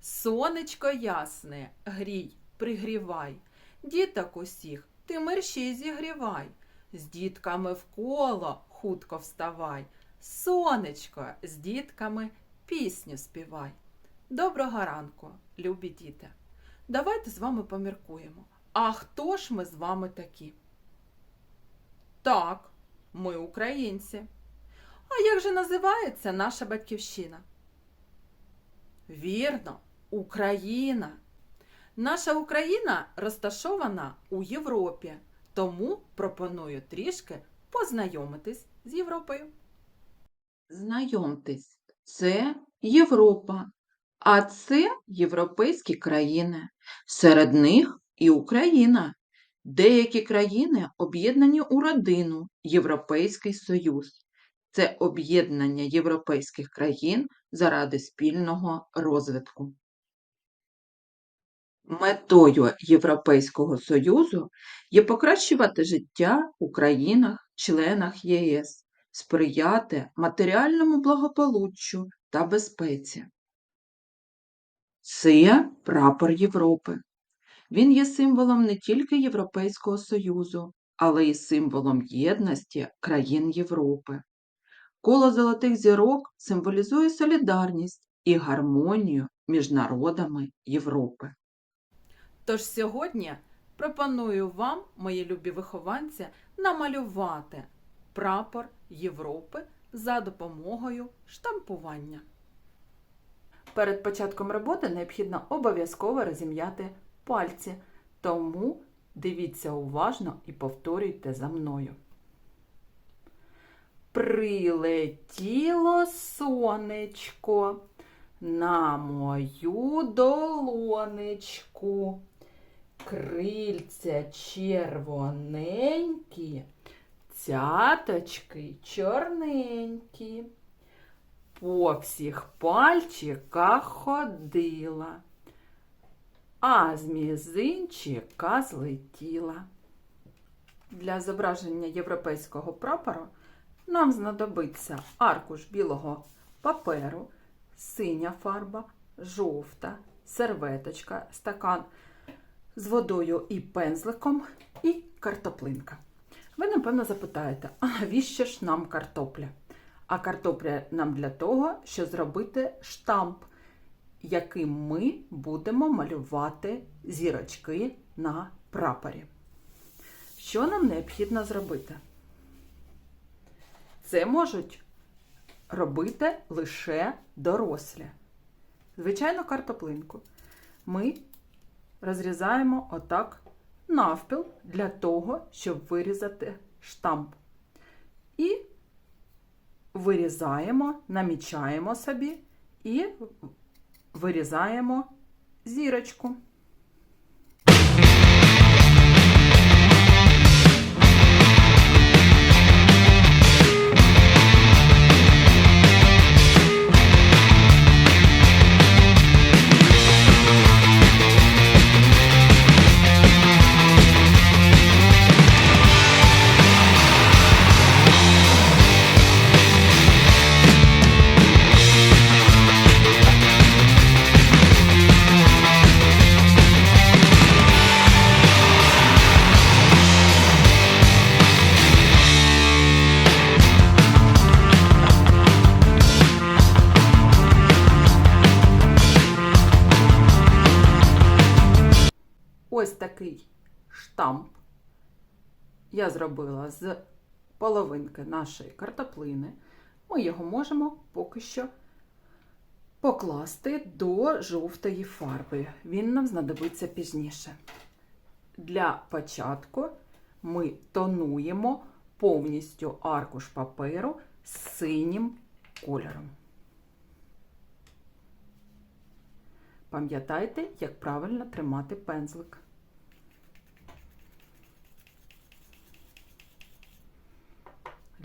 Сонечко ясне, грій, пригрівай. Діток усіх ти мерщій зігрівай. З дітками в коло хутко вставай. Сонечко, з дітками пісню співай. Доброго ранку, любі діти. Давайте з вами поміркуємо. А хто ж ми з вами такі? Так, ми українці. А як же називається наша батьківщина? Вірно, Україна. Наша Україна розташована у Європі, тому пропоную трішки познайомитись з Європою. Знайомтесь, це Європа, а це європейські країни. Серед них і Україна. Деякі країни об'єднані у родину Європейський Союз. Це об'єднання європейських країн заради спільного розвитку. Метою Європейського Союзу є покращувати життя у країнах-членах ЄС, сприяти матеріальному благополуччю та безпеці. Це прапор Європи. Він є символом не тільки Європейського Союзу, але й символом єдності країн Європи. Коло золотих зірок символізує солідарність і гармонію між народами Європи. Тож сьогодні пропоную вам, мої любі вихованці, намалювати прапор Європи за допомогою штампування. Перед початком роботи необхідно обов'язково розім'яти пальці, тому дивіться уважно і повторюйте за мною. Прилетіло сонечко на мою долонечку. Крильця червоненькі, цяточки чорненькі. По всіх пальчиках ходила, а з мізинчика злетіла. Для зображення європейського прапору нам знадобиться аркуш білого паперу, синя фарба, жовта, серветочка, стакан з водою і пензликом і картоплинка. Ви, напевно, запитаєте, а навіщо ж нам картопля? А картопля нам для того, щоб зробити штамп, яким ми будемо малювати зірочки на прапорі. Що нам необхідно зробити? Це можуть робити лише дорослі. Звичайно, картоплинку ми розрізаємо отак навпіл для того, щоб вирізати штамп. І вирізаємо, намічаємо собі і вирізаємо зірочку. Ось такий штамп я зробила з половинки нашої картоплини. Ми його можемо поки що покласти до жовтої фарби. Він нам знадобиться пізніше. Для початку ми тонуємо повністю аркуш паперу з синім кольором. Пам'ятайте, як правильно тримати пензлик.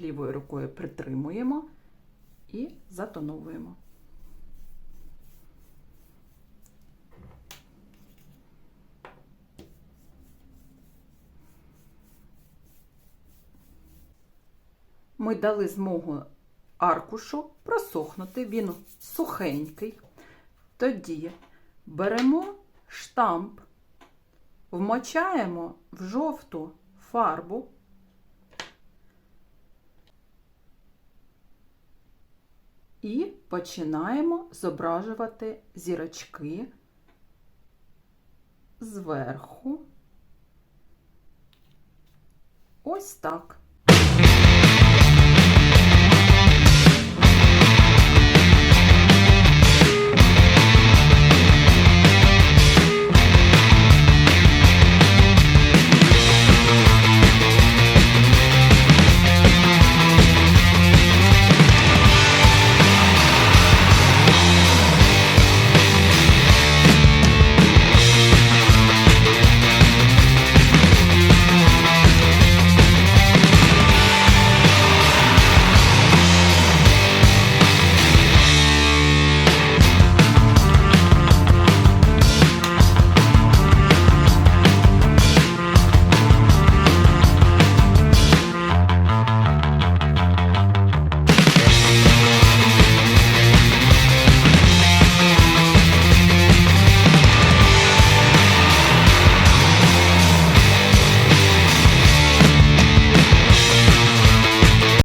Лівою рукою притримуємо і затоновуємо. Ми дали змогу аркушу просохнути, він сухенький. Тоді Беремо штамп, вмочаємо в жовту фарбу. І починаємо зображувати зірочки зверху. Ось так.